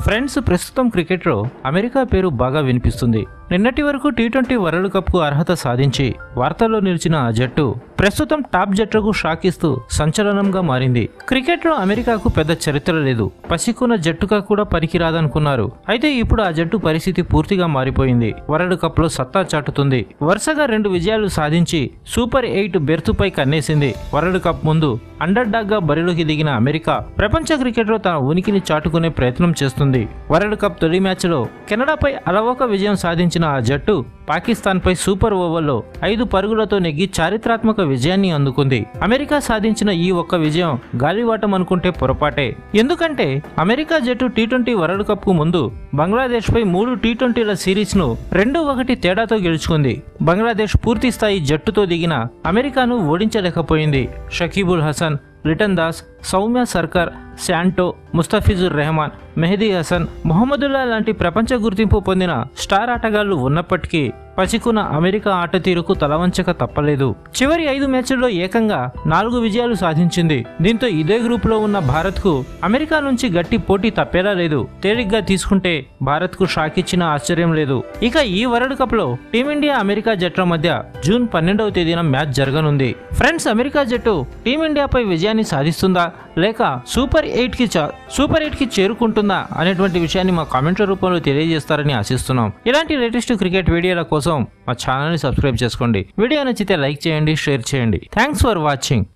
Friends ప్రస్తుతం క్రికెట్లో America పేరు బాగా వినిపిస్తుంది. నిన్నటి వరకు టీ ట్వంటీ వరల్డ్ కప్కు అర్హత సాధించి వార్తల్లో నిలిచిన ఆ జట్టు ప్రస్తుతం టాప్ జట్లకు షాక్ ఇస్తూ సంచలనంగా మారింది. క్రికెట్లో అమెరికాకు పెద్ద చరిత్ర లేదు. పసికున్న జట్టుగా కూడా పనికిరాదనుకున్నారు. అయితే ఇప్పుడు ఆ జట్టు పరిస్థితి పూర్తిగా మారిపోయింది. వరల్డ్ కప్లో సత్తా చాటుతుంది. వరుసగా రెండు విజయాలు సాధించి సూపర్ ఎయిట్ బెర్తుపై కన్నేసింది. వరల్డ్ కప్ ముందు అండర్ డాగ్గా బరిలోకి దిగిన అమెరికా ప్రపంచ క్రికెట్లో తన ఉనికిని చాటుకునే ప్రయత్నం చేస్తుంది. వరల్డ్ కప్ తొలి మ్యాచ్లో కెనడాపై అలవోక విజయం సాధించిన ఆ జట్టు పాకిస్తాన్పై సూపర్ ఓవర్లో ఐదు పరుగులతో నెగ్గి చారిత్రాత్మక విజయాన్ని అందుకుంది. అమెరికా సాధించిన ఈ ఒక్క విజయం గాలివాటం అనుకుంటే పొరపాటే. ఎందుకంటే అమెరికా జట్టు టీ ట్వంటీ వరల్డ్ కప్కు ముందు బంగ్లాదేశ్ పై మూడు టీ ట్వంటీల సిరీస్ను రెండు ఒకటి తేడాతో గెలుచుకుంది. బంగ్లాదేశ్ పూర్తి స్థాయి జట్టుతో దిగిన అమెరికాను ఓడించలేకపోయింది. షకీబుల్ హసన్ లిటన్ దాస్ సౌమ్య సర్కార్ శాంటో ముస్తఫిజుర్ రెహమాన్ మెహదీ హసన్ మొహమ్మదుల్లా లాంటి ప్రపంచ గుర్తింపు పొందిన స్టార్ ఆటగాళ్ళు ఉన్నప్పటికీ పసికున్న అమెరికా ఆట తీరుకు తలవంచక తప్పలేదు. చివరి ఐదు మ్యాచ్ల్లో ఏకంగా నాలుగు విజయాలు సాధించింది. దీంతో ఇదే గ్రూపులో ఉన్న భారత్కు అమెరికా నుంచి గట్టి పోటీ తప్పేలా లేదు. తేలిగ్గా తీసుకుంటే భారత్కు షాక్ ఇచ్చిన ఆశ్చర్యం లేదు. ఇక ఈ వరల్డ్ కప్లో టీమిండియా అమెరికా జట్ల మధ్య జూన్ పన్నెండవ తేదీన మ్యాచ్ జరగనుంది. ఫ్రెండ్స్ అమెరికా జట్టు టీమిండియాపై విజయాన్ని సాధిస్తుందా? లేక సూపర్ ఎయిట్కి చా- సూపర్ ఎయిట్కి చేరుకుంటుందా? అనేటువంటి విషయాన్ని మా కామెంట్ల రూపంలో తెలియజేస్తారని ఆశిస్తున్నాం. ఇలాంటి లేటెస్ట్ క్రికెట్ వీడియోల కోసం కోసం మా ఛానల్ని సబ్స్క్రైబ్ చేసుకోండి. వీడియో నచ్చితే లైక్ చేయండి షేర్ చేయండి. Thanks for watching